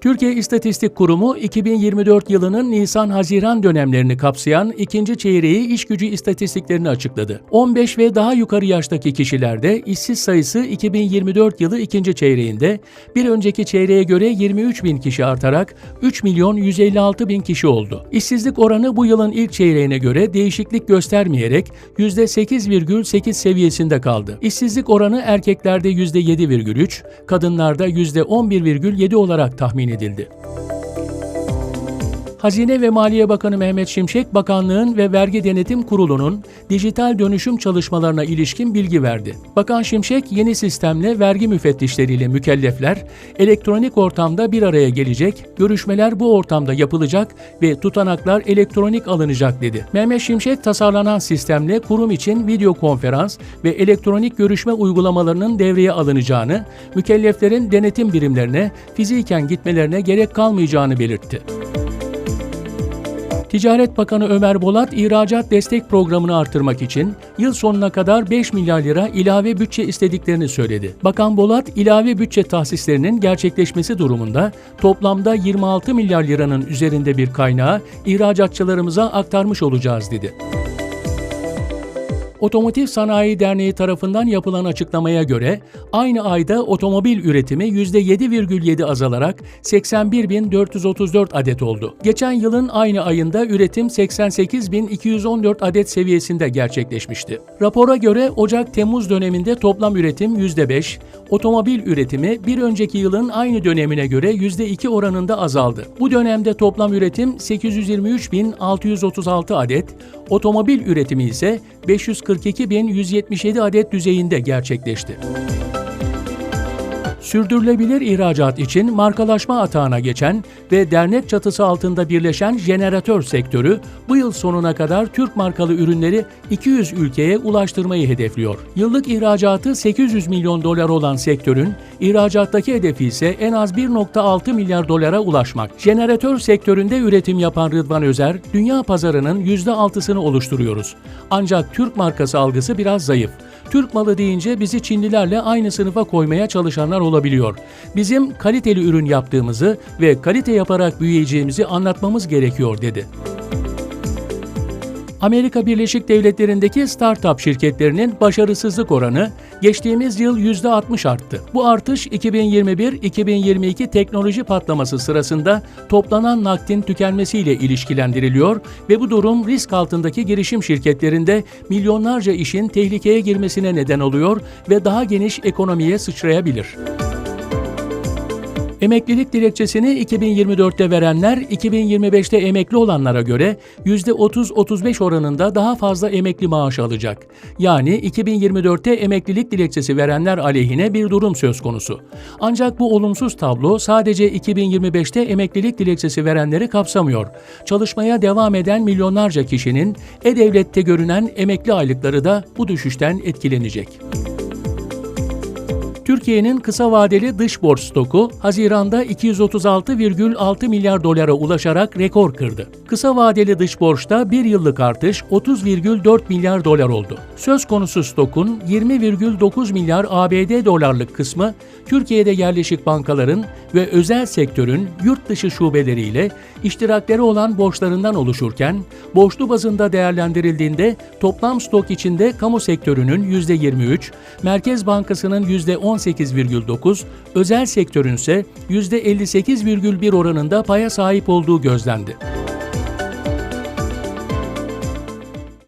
Türkiye İstatistik Kurumu 2024 yılının Nisan-Haziran dönemlerini kapsayan ikinci çeyreği iş gücü istatistiklerini açıkladı. 15 ve daha yukarı yaştaki kişilerde işsiz sayısı 2024 yılı ikinci çeyreğinde bir önceki çeyreğe göre 23 bin kişi artarak 3 milyon 156 bin kişi oldu. İşsizlik oranı bu yılın ilk çeyreğine göre değişiklik göstermeyerek %8,8 seviyesinde kaldı. İşsizlik oranı erkeklerde %7,3, kadınlarda %11,7 olarak tahmin edildi. 点点。Hazine ve Maliye Bakanı Mehmet Şimşek, Bakanlığın ve Vergi Denetim Kurulu'nun dijital dönüşüm çalışmalarına ilişkin bilgi verdi. Bakan Şimşek, yeni sistemle vergi müfettişleriyle mükellefler elektronik ortamda bir araya gelecek, görüşmeler bu ortamda yapılacak ve tutanaklar elektronik alınacak dedi. Mehmet Şimşek, tasarlanan sistemle kurum için video konferans ve elektronik görüşme uygulamalarının devreye alınacağını, mükelleflerin denetim birimlerine fiziken gitmelerine gerek kalmayacağını belirtti. Ticaret Bakanı Ömer Bolat, ihracat destek programını artırmak için yıl sonuna kadar 5 milyar lira ilave bütçe istediklerini söyledi. Bakan Bolat, ilave bütçe tahsislerinin gerçekleşmesi durumunda toplamda 26 milyar liranın üzerinde bir kaynağı ihracatçılarımıza aktarmış olacağız dedi. Otomotiv Sanayi Derneği tarafından yapılan açıklamaya göre aynı ayda otomobil üretimi %7,7 azalarak 81.434 adet oldu. Geçen yılın aynı ayında üretim 88.214 adet seviyesinde gerçekleşmişti. Rapora göre Ocak-Temmuz döneminde toplam üretim %5, otomobil üretimi bir önceki yılın aynı dönemine göre %2 oranında azaldı. Bu dönemde toplam üretim 823.636 adet, otomobil üretimi ise 542.177 adet düzeyinde gerçekleşti. Sürdürülebilir ihracat için markalaşma atağına geçen ve dernek çatısı altında birleşen jeneratör sektörü bu yıl sonuna kadar Türk markalı ürünleri 200 ülkeye ulaştırmayı hedefliyor. Yıllık ihracatı 800 milyon dolar olan sektörün ihracattaki hedefi ise en az 1.6 milyar dolara ulaşmak. Jeneratör sektöründe üretim yapan Rıdvan Özer, dünya pazarının %6'sını oluşturuyoruz. Ancak Türk markası algısı biraz zayıf. Türk malı deyince bizi Çinlilerle aynı sınıfa koymaya çalışanlar olabiliyor. Bizim kaliteli ürün yaptığımızı ve kalite yaparak büyüyeceğimizi anlatmamız gerekiyor dedi. Amerika Birleşik Devletleri'ndeki startup şirketlerinin başarısızlık oranı geçtiğimiz yıl %60 arttı. Bu artış 2021-2022 teknoloji patlaması sırasında toplanan nakdin tükenmesiyle ilişkilendiriliyor ve bu durum risk altındaki girişim şirketlerinde milyonlarca işin tehlikeye girmesine neden oluyor ve daha geniş ekonomiye sıçrayabilir. Emeklilik dilekçesini 2024'te verenler 2025'te emekli olanlara göre %30-35 oranında daha fazla emekli maaşı alacak. Yani 2024'te emeklilik dilekçesi verenler aleyhine bir durum söz konusu. Ancak bu olumsuz tablo sadece 2025'te emeklilik dilekçesi verenleri kapsamıyor. Çalışmaya devam eden milyonlarca kişinin e-devlette görünen emekli aylıkları da bu düşüşten etkilenecek. Türkiye'nin kısa vadeli dış borç stoku Haziran'da 236,6 milyar dolara ulaşarak rekor kırdı. Kısa vadeli dış borçta bir yıllık artış 30,4 milyar dolar oldu. Söz konusu stokun 20,9 milyar ABD dolarlık kısmı Türkiye'de yerleşik bankaların ve özel sektörün yurt dışı şubeleriyle iştirakleri olan borçlarından oluşurken, borçlu bazında değerlendirildiğinde toplam stok içinde kamu sektörünün %23, Merkez Bankası'nın %18,9, özel sektörün ise %58,1 oranında paya sahip olduğu gözlendi.